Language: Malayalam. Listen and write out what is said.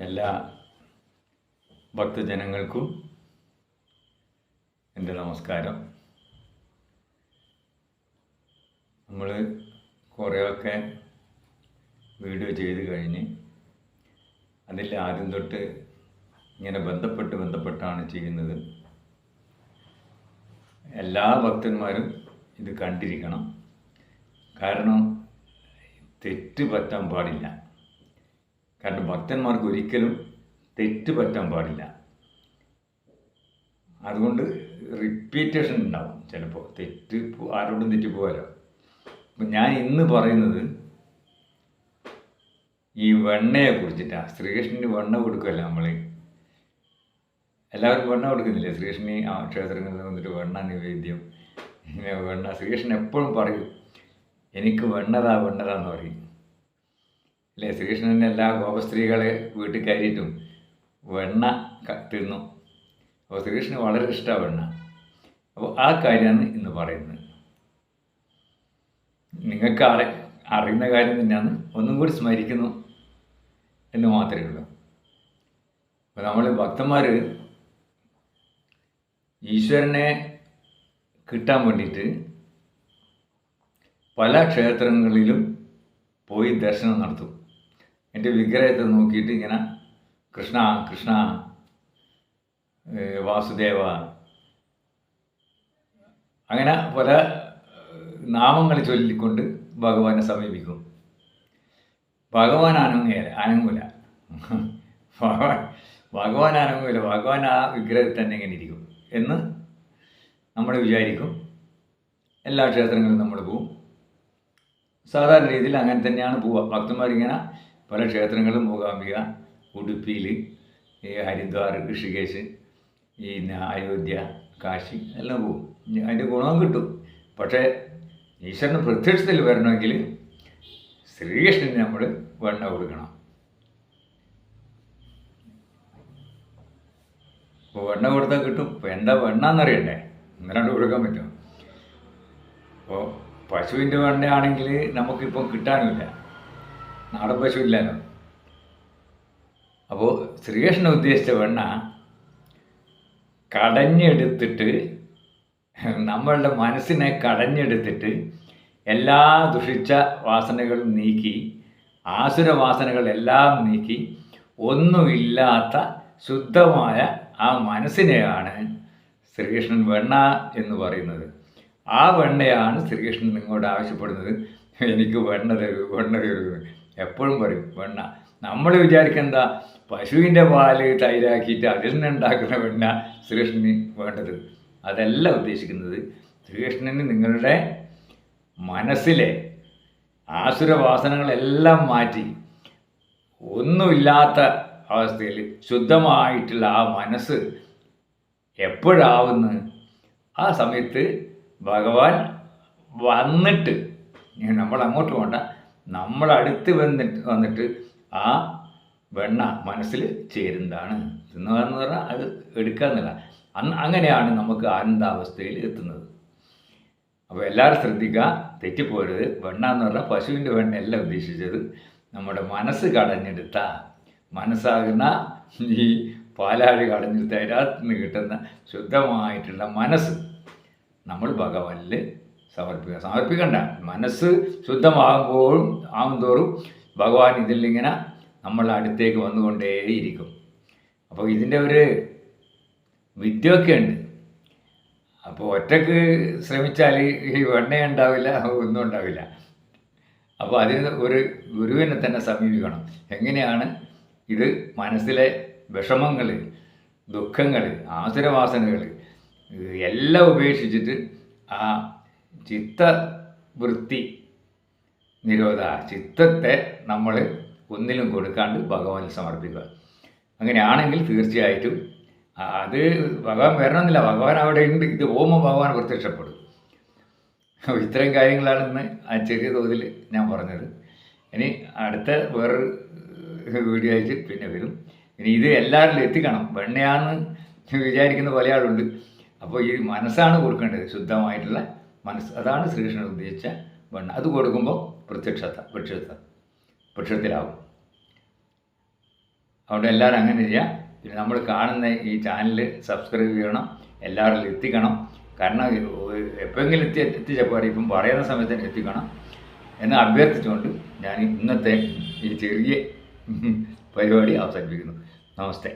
എല്ലാ ഭക്തജനങ്ങൾക്കും എന്റെ നമസ്കാരം. നമ്മൾ കുറേയൊക്കെ വീഡിയോ ചെയ്ത് കഴിഞ്ഞ് അതിൽ ആദ്യം തൊട്ട് ഇങ്ങനെ ബന്ധപ്പെട്ട് ബന്ധപ്പെട്ടാണ് ചെയ്യുന്നത്. എല്ലാ ഭക്തന്മാരും ഇത് കണ്ടിരിക്കണം. കാരണം തെറ്റ് പറ്റാൻ പാടില്ല. കാരണം ഭക്തന്മാർക്ക് ഒരിക്കലും തെറ്റ് പറ്റാൻ പാടില്ല. അതുകൊണ്ട് റിപ്പീറ്റേഷൻ ഉണ്ടാവും ചിലപ്പോൾ തെറ്റ് ആരോടും ആരോടും തെറ്റിപ്പോകാലോ അപ്പം ഞാൻ ഇന്ന് പറയുന്നത് ഈ വെണ്ണയെ കുറിച്ചിട്ടാണ് ശ്രീകൃഷ്ണന് വെണ്ണ കൊടുക്കുമല്ലോ നമ്മൾ എല്ലാവർക്കും വെണ്ണ കൊടുക്കുന്നില്ലേ? ശ്രീകൃഷ്ണൻ ആ ക്ഷേത്രങ്ങളിൽ വന്നിട്ട് വെണ്ണ നിവേദ്യം. ഇങ്ങനെ വെണ്ണ. ശ്രീകൃഷ്ണൻ എപ്പോഴും പറയും എനിക്ക് വെണ്ണതാ വെണ്ണതാന്ന് പറയും. അല്ലേ? ശ്രീകൃഷ്ണന്റെ എല്ലാ ഗോപസ്ത്രീകളെ വീട്ടിൽ കയറിയിട്ടും വെണ്ണ തിന്നു. അപ്പോൾ ശ്രീകൃഷ്ണന് വളരെ ഇഷ്ടമാണ് വെണ്ണ. അപ്പോൾ ആ കാര്യമാണ് ഇന്ന് പറയുന്നത്. നിങ്ങൾക്ക് അറി അറിയുന്ന കാര്യം തന്നെയാണ്. ഒന്നും കൂടി സ്മരിക്കുന്നു എന്ന് മാത്രമേ ഉള്ളൂ. അപ്പോൾ നമ്മൾ ഭക്തന്മാർ ഈശ്വരനെ കിട്ടാൻ വേണ്ടിയിട്ട് പല ക്ഷേത്രങ്ങളിലും പോയി ദർശനം നടത്തും. എന്റെ വിഗ്രഹത്തെ നോക്കിയിട്ട് ഇങ്ങനെ കൃഷ്ണ കൃഷ്ണ വാസുദേവ. അങ്ങനെ പല നാമങ്ങൾ ചൊല്ലിക്കൊണ്ട് ഭഗവാനെ സമീപിക്കും. ഭഗവാൻ അനങ്ങുകയല്ല അനങ്ങൂല. ഭഗവാൻ ഭഗവാൻ അനങ്ങൂല ഭഗവാൻ ആ വിഗ്രഹത്തിൽ തന്നെ ഇങ്ങനെ ഇരിക്കും എന്ന് നമ്മൾ വിചാരിക്കും. എല്ലാ ക്ഷേത്രങ്ങളിലും നമ്മൾ പോവും. സാധാരണ രീതിയിൽ അങ്ങനെ തന്നെയാണ് പോവുക. ഭക്തന്മാരിങ്ങനെ പല ക്ഷേത്രങ്ങളും മൂകാംബിക ഉടുപ്പിയിൽ ഈ ഹരിദ്വാർ ഋഷികേശ് ഈ ന- അയോധ്യ കാശി എല്ലാം പോകും. അതിന്റെ ഗുണവും കിട്ടും. പക്ഷേ ഈശ്വരന് പ്രത്യക്ഷത്തിൽ വരണമെങ്കിൽ ശ്രീകൃഷ്ണന് നമ്മൾ വെണ്ണ കൊടുക്കണം. ഇപ്പോൾ വെണ്ണ കൊടുത്താൽ കിട്ടും. ഇപ്പോൾ എന്താ വെണ്ണ എന്നറിയണ്ടേ എന്നാണ്ട് കൊടുക്കാൻ പറ്റും അപ്പോൾ പശുവിന്റെ വെണ്ണയാണെങ്കിൽ നമുക്കിപ്പോൾ കിട്ടാനുമില്ല. നാടൻ പശു ഇല്ലല്ലോ അപ്പോൾ ശ്രീകൃഷ്ണൻ ഉദ്ദേശിച്ച വെണ്ണ കടഞ്ഞെടുത്തിട്ട് നമ്മളുടെ മനസ്സിനെ കടഞ്ഞെടുത്തിട്ട് എല്ലാ ദുഷിച്ച വാസനകളും നീക്കി ആസുരവാസനകൾ വാസനകളെല്ലാം നീക്കി ഒന്നുമില്ലാത്ത ശുദ്ധമായ ആ മനസ്സിനെയാണ് ശ്രീകൃഷ്ണൻ വെണ്ണ എന്ന് പറയുന്നത്. ആ വെണ്ണയാണ് ശ്രീകൃഷ്ണൻ നിങ്ങളോട് ആവശ്യപ്പെടുന്നത്. എനിക്ക് വെണ്ണ തരൂ വെണ്ണ തരൂ. എപ്പോഴും പറയും വെണ്ണ നമ്മൾ വിചാരിക്കുന്ന പശുവിന്റെ പാൽ തൈരാക്കിയിട്ട് അതിൽ നിന്ന് ഉണ്ടാക്കുന്ന വെണ്ണ ശ്രീകൃഷ്ണന് വേണ്ടത്. അതല്ല ഉദ്ദേശിക്കുന്നത്. ശ്രീകൃഷ്ണന് നിങ്ങളുടെ മനസ്സിലെ ആസുരവാസനകളെല്ലാം മാറ്റി ഒന്നുമില്ലാത്ത അവസ്ഥയിൽ ശുദ്ധമായിട്ടുള്ള ആ മനസ്സ് എപ്പോഴാവുന്നു? ആ സമയത്ത് ഭഗവാൻ വന്നിട്ട് നമ്മൾ അങ്ങോട്ട് പോകണ്ട നമ്മൾ അടുത്ത് വന്നിട്ട് വന്നിട്ട് ആ വെണ്ണ മനസ്സിൽ ചേരുന്നതാണ്. എന്ന് പറഞ്ഞാൽ അത് എടുക്കുക അന്ന് അങ്ങനെയാണ് നമുക്ക് ആനന്ദാവസ്ഥയിൽ എത്തുന്നത്. അപ്പോൾ എല്ലാവരും ശ്രദ്ധിക്കുക തെറ്റിപ്പോരുത്. വെണ്ണ എന്ന് പറഞ്ഞാൽ പശുവിന്റെ വെണ്ണയല്ല ഉദ്ദേശിച്ചത്. നമ്മുടെ മനസ്സ് കടഞ്ഞെടുത്ത മനസ്സാകുന്ന ഈ പാലാഴി കടഞ്ഞെടുത്ത അതിനകത്ത് നിന്ന് കിട്ടുന്ന ശുദ്ധമായിട്ടുള്ള മനസ്സ് നമ്മൾ ഭഗവാനിൽ സമർപ്പിക്കുക സമർപ്പിക്കണ്ട. മനസ്സ് ശുദ്ധമാകുമ്പോഴും ആകുന്തോറും ഭഗവാൻ ഇതിലിങ്ങനെ നമ്മൾ അടുത്തേക്ക് വന്നുകൊണ്ടേയിരിക്കും. അപ്പോൾ ഇതിന്റെ ഒരു വിദ്യയൊക്കെ ഉണ്ട് അപ്പോൾ ഒറ്റയ്ക്ക് ശ്രമിച്ചാൽ ഈ വെണ്ണ ഉണ്ടാവില്ല ഒന്നും ഉണ്ടാവില്ല. അപ്പോൾ അതിന് ഒരു ഗുരുവിനെ തന്നെ സമീപിക്കണം. എങ്ങനെയാണ് ഇത് മനസ്സിലെ വിഷമങ്ങൾ ദുഃഖങ്ങൾ ആസുരവാസനകൾ എല്ലാം ഉപേക്ഷിച്ചിട്ട് ആ ചിത്തവൃത്തി നിരോധ ചിത്തത്തെ നമ്മൾ ഒന്നിലും കൊടുക്കാണ്ട് ഭഗവാനിൽ സമർപ്പിക്കുക. അങ്ങനെയാണെങ്കിൽ തീർച്ചയായിട്ടും അത് ഭഗവാൻ വരണമെന്നില്ല. ഭഗവാൻ അവിടെ ഉണ്ട്. ഇത് പോകുമ്പോൾ ഭഗവാൻ പ്രത്യക്ഷപ്പെടും. ഇത്രയും കാര്യങ്ങളാണ് ഇന്ന് ആ ചെറിയ തോതിൽ ഞാൻ പറഞ്ഞത്. ഇനി അടുത്ത വേറൊരു വീഡിയോ ആയിട്ട് പിന്നെ വരും. ഇനി ഇത് എല്ലാവരിലും എത്തിക്കണം. വെണ്ണയാണെന്ന് വിചാരിക്കുന്ന പല ആളുണ്ട് അപ്പോൾ ഈ മനസ്സാണ് കൊടുക്കേണ്ടത്. ശുദ്ധമായിട്ടുള്ള മനസ്സ് അതാണ് ശ്രീകൃഷ്ണൻ ഉദ്ദേശിച്ച വണ്ണ. അത് കൊടുക്കുമ്പോൾ പ്രത്യക്ഷത പ്രത്യക്ഷത പ്രത്യക്ഷത്തിലാവും അതുകൊണ്ട് എല്ലാവരും അങ്ങനെ ചെയ്യാം. പിന്നെ നമ്മൾ കാണുന്ന ഈ ചാനൽ സബ്സ്ക്രൈബ് ചെയ്യണം എല്ലാവരിലും എത്തിക്കണം. കാരണം എപ്പോഴെങ്കിലും എത്തി എത്തിച്ചപ്പോൾ ഇപ്പം പറയുന്ന സമയത്ത് തന്നെ എത്തിക്കണം എന്ന് അഭ്യർത്ഥിച്ചുകൊണ്ട് ഞാൻ ഇന്നത്തെ ഈ ചെറിയ പരിപാടി അവസാനിപ്പിക്കുന്നു. നമസ്തേ.